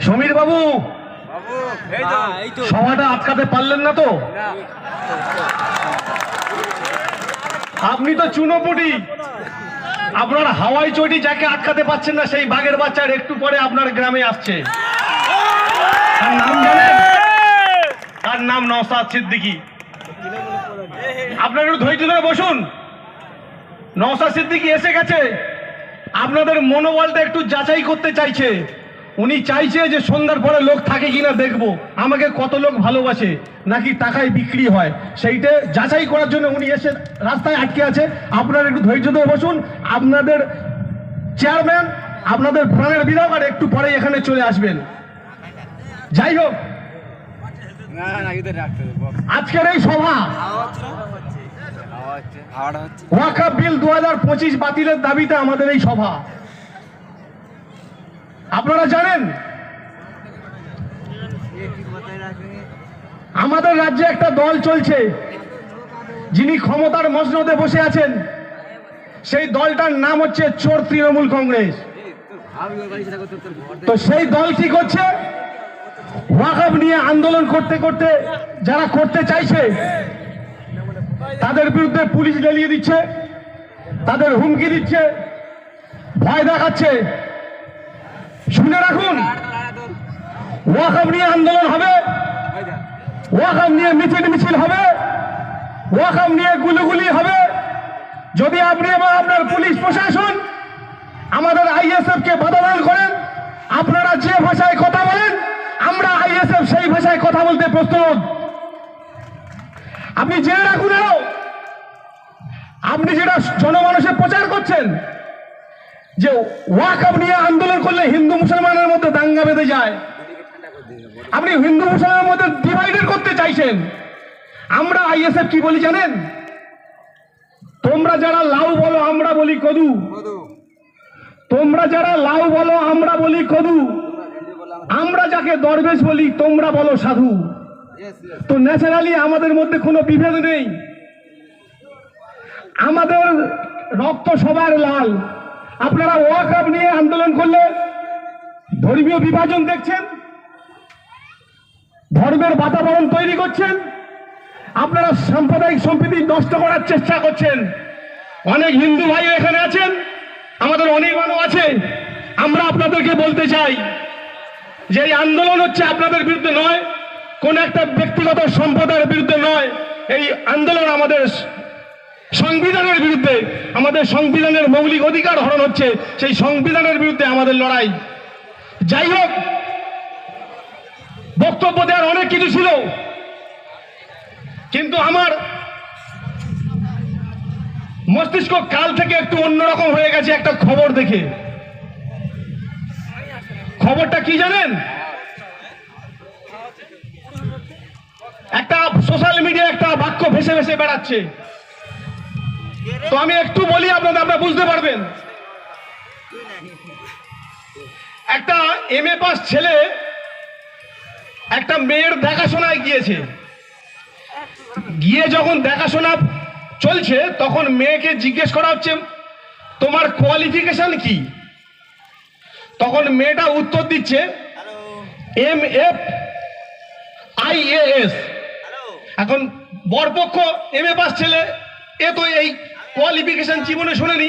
সমীর বাবু হ্যাঁ, এই তো। সভাটা আটকাতে পারলেন না তো? আপনি তো চুনোপুটি। আপনার হাওয়াই চটি যাকে আটকাতে পাচ্ছেন না সেই বাঘের বাচ্চার একটু পরে আপনার গ্রামে আসছে। তার নাম জানেন? তার নাম নওসাদ সিদ্দিকী। আপনার একটু ধৈর্য ধরে বসুন। নওসাদ সিদ্দিকি এসে গেছে। আপনাদের মনোবলটা একটু যাচাই করতে চাইছে। উনি চাইছে যে সন্ধ্যার পরে লোক থাকে কিনা দেখব। আমাকে কত লোক ভালোবাসে নাকি টাকায় বিক্রি হয়। সেইটা যাচাই করার জন্য উনি এসে রাস্তায় আটকে আছে। আপনারা একটু ধৈর্য ধরে বসুন। আপনাদের চেয়ারম্যান আপনাদের প্রাণের বিধায়ক আর একটু পরে এখানে চলে আসবেন। যাই হোক। আজকের এই সভা আওয়াজ হচ্ছে হাওয়াটা হচ্ছে ওয়াকা বিল দু পঁচিশ বাতিলের দাবিতে আমাদের এই সভা। আপনারা জানেন? আমাদের রাজ্যে একটা দল চলছে যিনি ক্ষমতার মসনদে বসে আছেন। সেই দলটার নাম হচ্ছে চোর তৃণমূল কংগ্রেস। তো সেই দল কি করছে? ওয়াকফ নিয়ে আন্দোলন করতে করতে যারা করতে চাইছে তাদের বিরুদ্ধে পুলিশ জ্বালিয়ে দিচ্ছে, তাদের হুমকি দিচ্ছে, ভয় দেখাচ্ছে। শুনে রাখুন ওয়াকফ নিয়ে আন্দোলন হবে ওয়াকফ নিয়ে মিছিল মিছিল হবে ওয়াকফ নিয়ে গুলিগুলি হবে। যদি আপনি এবং আপনার পুলিশ প্রশাসন আমাদের আইএসএফ কে বাধাদান করেন, আপনারা যে ভাষায় কথা বলেন, আমরা আইএসএফ সেই ভাষায় কথা বলতে প্রস্তুত। আপনি জেনে রাখুন আপনি যেটা জনমানুষে প্রচার করছেন, যে ওয়াকআপ নিয়ে আন্দোলন করলে হিন্দু মুসলমানের মধ্যে দাঙ্গা বেঁধে যায়, আপনি হিন্দু মুসলমানের মধ্যে ডিভাইডেড করতে চাইছেন, আমরা আইএসএফ কি বলি জানেন? তোমরা যারা লাউ বলো, আমরা বলি কদু। তোমরা যারা লাউ বলো, আমরা বলি কদু। আমরা যাকে দরবেশ বলি, তোমরা বলো সাধু। তো ন্যাচারালি আমাদের মধ্যে কোনো বিভেদ নেই। আমাদের রক্ত সবার লাল। আপনারা ওয়াকআপ নিয়ে আন্দোলন করলে ধর্মীয় বিভাজন দেখছেন, ধর্মের বাতাবরণ তৈরি করছেন, আপনারা সাম্প্রদায়িক সম্প্রীতি নষ্ট করার চেষ্টা করছেন। অনেক হিন্দু ভাই এখানে আছেন, আমাদের অনেক মানুষ আছে। আমরা আপনাদেরকে বলতে চাই যে এই আন্দোলন হচ্ছে আপনাদের বিরুদ্ধে নয় কোন একটা ব্যক্তিগত সম্প্রদায়ের বিরুদ্ধে নয়, এই আন্দোলন আমাদের সংবিধানের বিরুদ্ধে, আমাদের সংবিধানের মৌলিক অধিকার হরণ হচ্ছে, সেই সংবিধানের বিরুদ্ধে আমাদের লড়াই। যাই হোক, বক্তব্য দেওয়ার অনেক কিছু ছিল, কিন্তু আমার মস্তিষ্ক কাল থেকে একটু অন্যরকম হয়ে গেছে একটা খবর দেখে। খবরটা কি জানেন? একটা সোশ্যাল মিডিয়া একটা বাক্য ভেসে ভেসে বেড়াচ্ছে। তো আমি একটু বলি আপনাদের আপনারা বুঝতে পারবেন। একটা এম এ পাস ছেলে একটা মেয়ের দেখাশোনায় গিয়েছে। গিয়ে যখন দেখাশোনা চলছে তখন মেয়েকে জিজ্ঞেস করা হচ্ছে তোমার কোয়ালিফিকেশন কি? তখন মেয়েটা উত্তর দিচ্ছে এম এফ আই এস এখন বরপক্ষ এম এ পাস ছেলে, এ তো এই কোয়ালিফিকেশন জীবনে শোনেনি,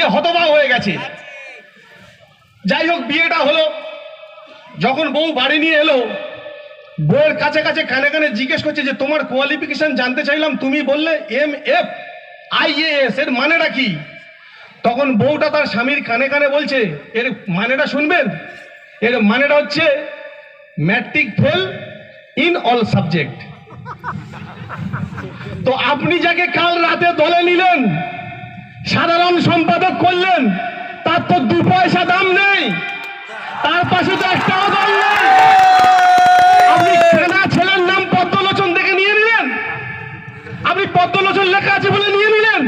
এ হতবাক হয়ে গেছে। যাই হোক, বিয়েটা হলো। যখন বউ বাড়ি নিয়ে এলো, বউয়ের কাছে কাছে কানে কানে জিজ্ঞেস করছে যে, তোমার কোয়ালিফিকেশন জানতে চাইলাম, তুমি বললে এম এফ আই এস এর মানেটা কি? তখন বউটা তার স্বামীর কানে কানে বলছে, এর মানেটা শুনবেন? এর মানেটা হচ্ছে matric fail in all subject তো আপনি যাকে কাল রাতে দলে নিলেন, সাধারণ সম্পাদক করলেন, তার তো দু পয়সা দাম নেই, তার পাশে তো একটাও দল ছেলের নাম পদ্মলোচন দেখে নিয়ে নিলেন? পদ্মলোচন লেখা আছে বলে নিয়ে নিলেন?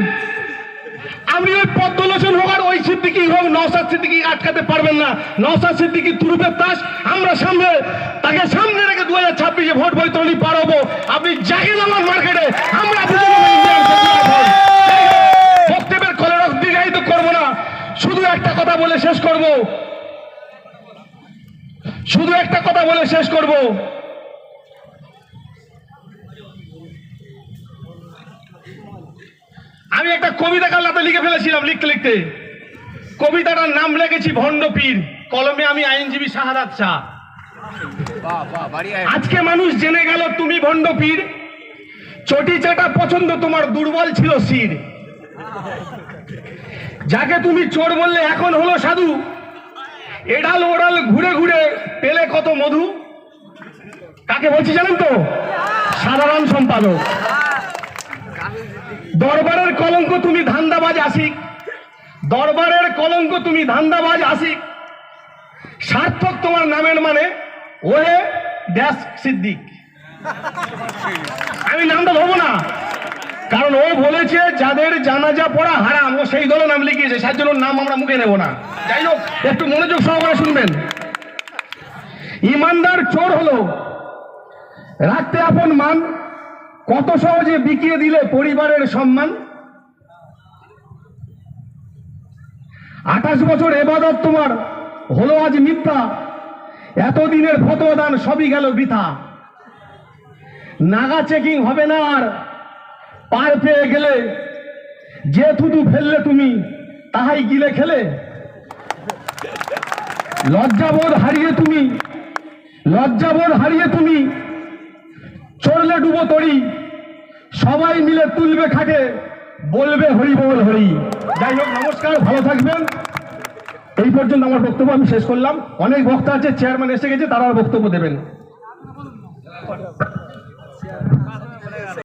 ওই পদ্মলোচন ওই সিদ্দিকি আটকাতে পারবেন না। নওসাদ সিদ্দিকি তুরুপের তাস আমরা সামনে তাকে সামনে আপনি জাগেন আমার মার্কেটে আমরা। বক্তব্যের কলরক দীর্ঘায়িত করব না। শুধু একটা কথা বলে শেষ করব। শুধু একটা কথা বলে শেষ করব। আমি একটা কবিতা কাল্লাতে লিখে ফেলেছিলাম লিখতে লিখতে। কবিতাটার নাম লিখেছি ভণ্ড পীর। কলমে আমি আইনজীবী শাহাদাত শাহ। আজকে মানুষ জেনে গেল তুমি ভণ্ড পীর। চটি চাটা পছন্দ তোমার দুর্বল ছিল শির। যাকে তুমি চোর বললে এখন হলো সাধু। এডাল ওডাল ঘুরে ঘুরে পেলে কত মধু। কাকে বলছি জানেন তো? সাধারণ সম্পাদক। দরবারের কলঙ্ক তুমি ধান্দাবাজ আসিক দরবারের কলঙ্ক তুমি ধান্দাবাজ আসিক সার্থক তোমার নামের মানে ওহে ড্যাশ সিদ্দিক। আমি নামটা ধরবো না। কারণ ও বলেছে, যাদের জানাজা পড়া হারাম, ও সেই দলে নাম লিখিয়েছে, সেই জন্য নাম আমরা মুখে নেব না। যাই হোক, একটু মনোযোগ সহকারে শুনবেন। ইমানদার চোর হলো, রাখতে আপন মান, কত সহজে বিকিয়ে দিলে পরিবারের সম্মান? আঠাশ বছর এবাদত তোমার, হলো আজ মিথ্যা। এতদিনের ফতোদান সবই গেল বৃথা। নাগা চেকিং হবে না আর। পার পেয়ে গেলে যে থুতু ফেললে তুমি, তাহাই গিলে খেলে। লজ্জাবোধ হারিয়ে তুমি, লজ্জাবোধ হারিয়ে তুমি, চড়লে ডুবো তরি, সবাই মিলে তুলবে খাটে, বলবে হরি বল হরি। যাই হোক, নমস্কার, ভালো থাকবেন। এই পর্যন্ত আমার বক্তব্য আমি শেষ করলাম। অনেক বক্তা আছে চেয়ারম্যান এসে গেছে, তারা বক্তব্য দেবেন